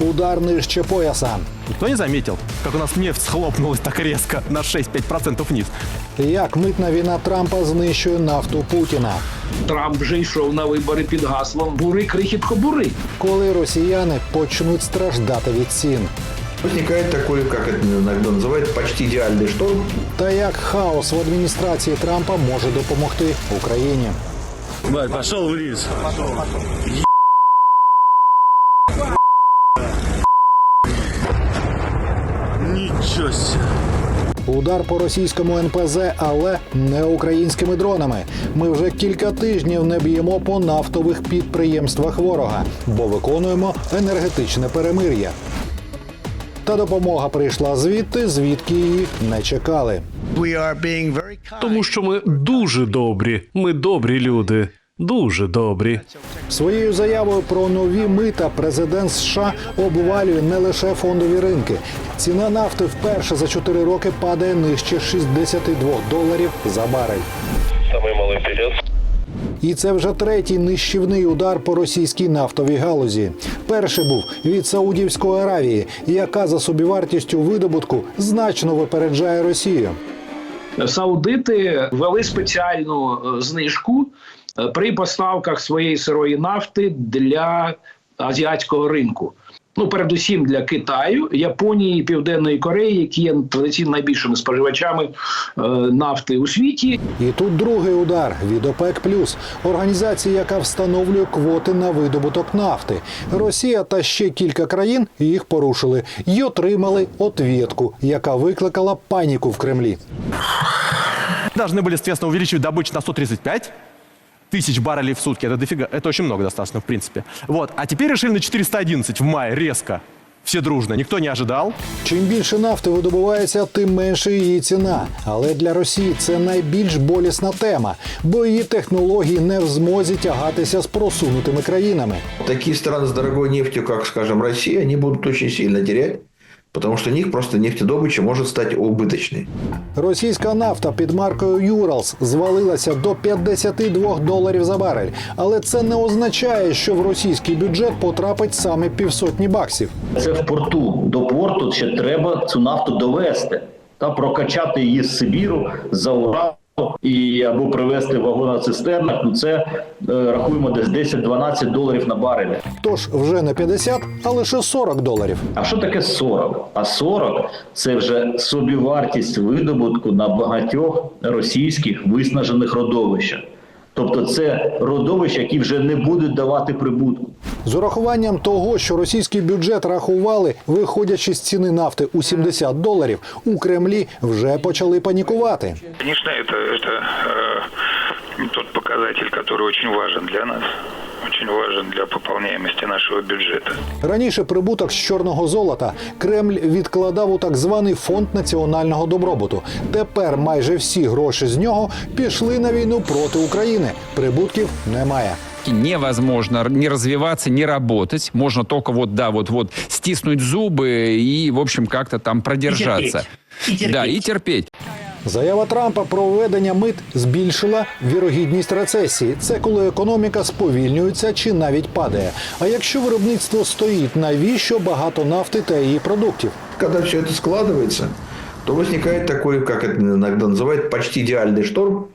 Удар нижче пояса. Никто не заметил, как у нас нефть схлопнулась так резко на 6-5% вниз. Як митна війна Трампа знищує нафту Путіна. Трамп вже йшов на вибори під гаслом бури крихітко бури. Коли росіяни почнуть страждати від цін. Возникает такой, как это иногда называют, почти идеальный шторм. Та як хаос в адміністрації Трампа може допомогти Україні. Бать, пошел вниз. Себе. Удар по російському НПЗ, але не українськими дронами. Ми вже кілька тижнів не б'ємо по нафтових підприємствах ворога, бо виконуємо енергетичне перемир'я. Та допомога прийшла звідти, звідки її не чекали. Тому що ми дуже добрі. Ми добрі люди. Дуже добрі. Своєю заявою про нові мита президент США обвалює не лише фондові ринки. Ціна нафти вперше за 4 роки падає нижче 62 доларів за барель. Самый малый вперед. І це вже третій нищівний удар по російській нафтовій галузі. Перший був від Саудівської Аравії, яка за собівартістю видобутку значно випереджає Росію. Саудити ввели спеціальну е, знижку при поставках своєї сирої нафти для азіатського ринку. Ну, передусім для Китаю, Японії, Південної Кореї, які є традиційно найбільшими споживачами е, нафти у світі. І тут другий удар від ОПЕК+, організації, яка встановлює квоти на видобуток нафти. Росія та ще кілька країн їх порушили і отримали отвєтку, яка викликала паніку в Кремлі. Должны были, соответственно, увеличивать добычу на 135 тысяч баррелей в сутки. Это дофига. Это очень много достаточно, в принципе. Вот. А теперь решили на 411 в мае резко. Все дружно. Никто не ожидал. Чим більше нафти видобувається, тим менше її ціна. Але для Росії це найбільш болісна тема, бо її технології не в змозі тягатися з просунутими країнами. Такие страны с дорогой нефтью, как, скажем, Россия, они будут очень сильно терять, потому что у них просто нефтедобыча может стать убыточной. Російська нафта під маркою Юралс звалилася до 52 доларів за барель. Але це не означає, що в російський бюджет потрапить саме півсотні баксів. Це в порту. До порту ще треба цю нафту довести та прокачати її з Сибіру за Урал і або привезти в вагоноцистернах. Ну це е, рахуємо десь 10-12 доларів на барель. Тож вже не 50, а лише 40 доларів. А що таке 40? А 40 – це вже собівартість видобутку на багатьох російських виснажених родовищах Тобто це родовища, які вже не будуть давати прибутку. З урахуванням того, що російський бюджет рахували, виходячи з ціни нафти у 70 доларів, у Кремлі вже почали панікувати. Конечно, это, это э, тот показатель, который очень важен для нас, очень важен для пополняемости нашего бюджета. Раніше прибуток з чорного золота Кремль відкладав у так званий фонд національного добробуту. Тепер майже всі гроші з нього пішли на війну проти України. Прибутків немає. невозможно не развиваться, не работать. Можно только вот, да, вот, вот стиснуть зубы и, в общем, как-то там продержаться. Да, и терпеть. Заява Трампа про введення мит збільшила вірогідність рецесії. Це коли економіка сповільнюється чи навіть падає. А якщо виробництво стоїть, навіщо багато нафти та її продуктів? Когда все это складывается, то возникает такой, как это иногда называют, почти идеальный шторм,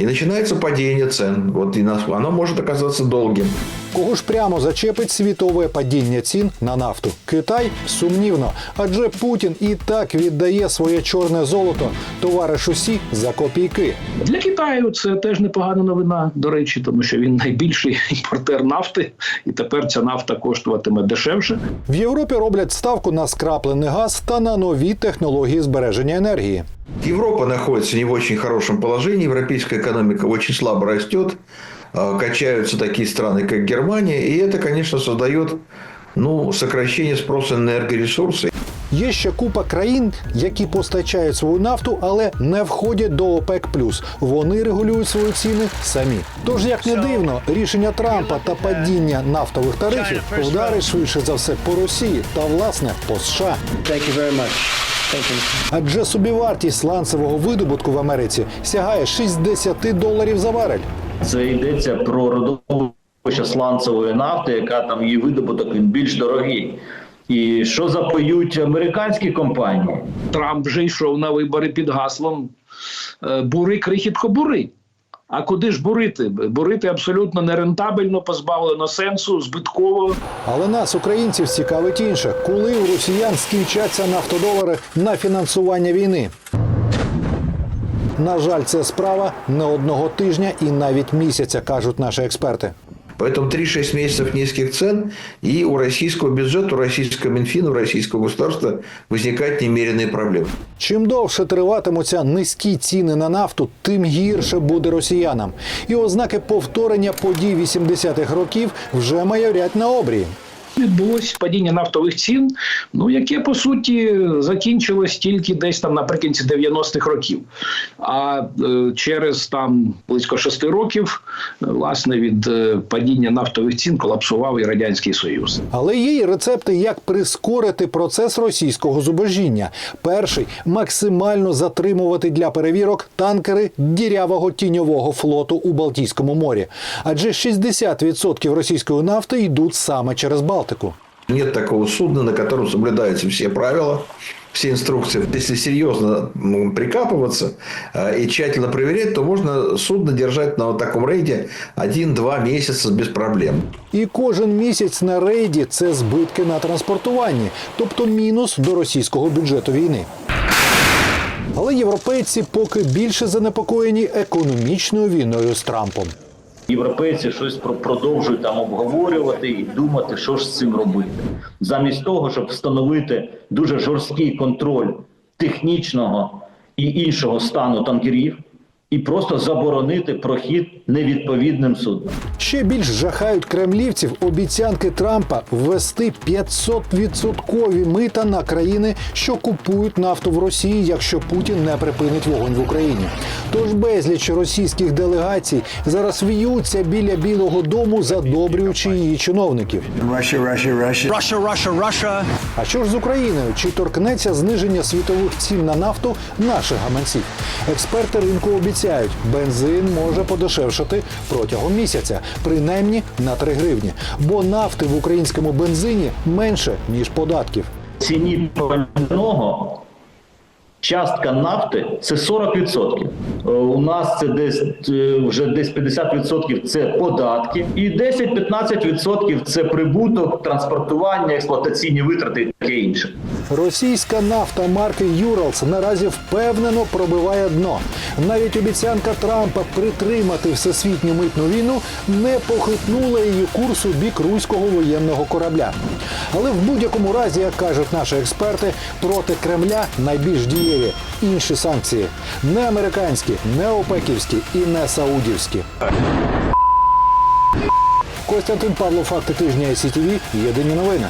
и начинается падение цен. Вот и нас- оно может оказаться долгим. Кого ж прямо зачепить світове падіння цін на нафту? Китай сумнівно, адже Путін і так віддає своє чорне золото товаришу Сі за копійки. Для Китаю це теж непогана новина, до речі, тому що він найбільший імпортер нафти, і тепер ця нафта коштуватиме дешевше. В Європі роблять ставку на скраплений газ та на нові технології збереження енергії. Европа находится не в очень хорошем положении, европейская экономика очень слабо растет, а, качаются такие страны, как Германия, и это, конечно, создает ну, сокращение спроса на энергоресурсы. Є ще купа країн, які постачають свою нафту, але не входять до ОПЕК+. Вони регулюють свої ціни самі. Тож, як не дивно, рішення Трампа та падіння нафтових тарифів вдарить швидше за все по Росії та власне по США. Адже собівартість сланцевого видобутку в Америці сягає 60 доларів за барель. Це йдеться про родовище сланцевої нафти, яка там її видобуток він більш дорогий. І що запоють американські компанії? Трамп вже йшов на вибори під гаслом е, бури крихітко бури. А куди ж бурити? Бурити абсолютно нерентабельно, позбавлено сенсу, збитково. Але нас, українців, цікавить інше, коли у росіян скінчаться нафтодолари на фінансування війни. На жаль, це справа не одного тижня і навіть місяця, кажуть наші експерти. Поэтому 3-6 месяцев низких цен, и у российского бюджета, у российского Минфина, у российского государства возникают немеренные проблемы. Чим довше триватимуться низькі ціни на нафту, тим гірше буде росіянам. І ознаки повторення подій 80-х років вже майорять на обрії. Відбулось падіння нафтових цін, ну яке по суті закінчилось тільки десь там наприкінці 90-х років. А е, через там близько шести років, е, власне, від е, падіння нафтових цін колапсував і радянський союз. Але є й рецепти, як прискорити процес російського зубожіння. Перший максимально затримувати для перевірок танкери дірявого тіньового флоту у Балтійському морі. Адже 60% російської нафти йдуть саме через Балтику. Нет такого судна, на котором соблюдаются все правила, все инструкции. Если серьезно прикапываться и тщательно проверять, то можно судно держать на вот таком рейде 1-2 месяца без проблем. І кожен місяць на рейді це збитки на транспортуванні, тобто мінус до російського бюджету війни. Але європейці поки більше занепокоєні економічною війною з Трампом. Європейці щось про- продовжують там обговорювати і думати, що ж з цим робити, замість того, щоб встановити дуже жорсткий контроль технічного і іншого стану танкерів, і просто заборонити прохід невідповідним суднам. Ще більш жахають кремлівців обіцянки Трампа ввести 500-відсоткові мита на країни, що купують нафту в Росії, якщо Путін не припинить вогонь в Україні. Тож безліч російських делегацій зараз в'ються біля Білого Дому, задобрюючи її чиновників. А що ж з Україною? Чи торкнеться зниження світових цін на нафту наших гаманців? Експерти ринку обіцяють, бензин може подешевшати протягом місяця, принаймні на 3 гривні. Бо нафти в українському бензині менше ніж податків. Ціні пального частка нафти це 40%. Е, У нас це десь е, вже десь 50% це податки, і 10-15% це прибуток, транспортування, експлуатаційні витрати і таке інше. Російська нафта марки Юралс наразі впевнено пробиває дно. Навіть обіцянка Трампа притримати всесвітню митну війну не похитнула її курс у бік руського воєнного корабля. Але в будь-якому разі, як кажуть наші експерти, проти Кремля найбільш дієві інші санкції не американські, не опеківські і не саудівські. Костянтин Павло, факти тижня СІТВ, єдині новини.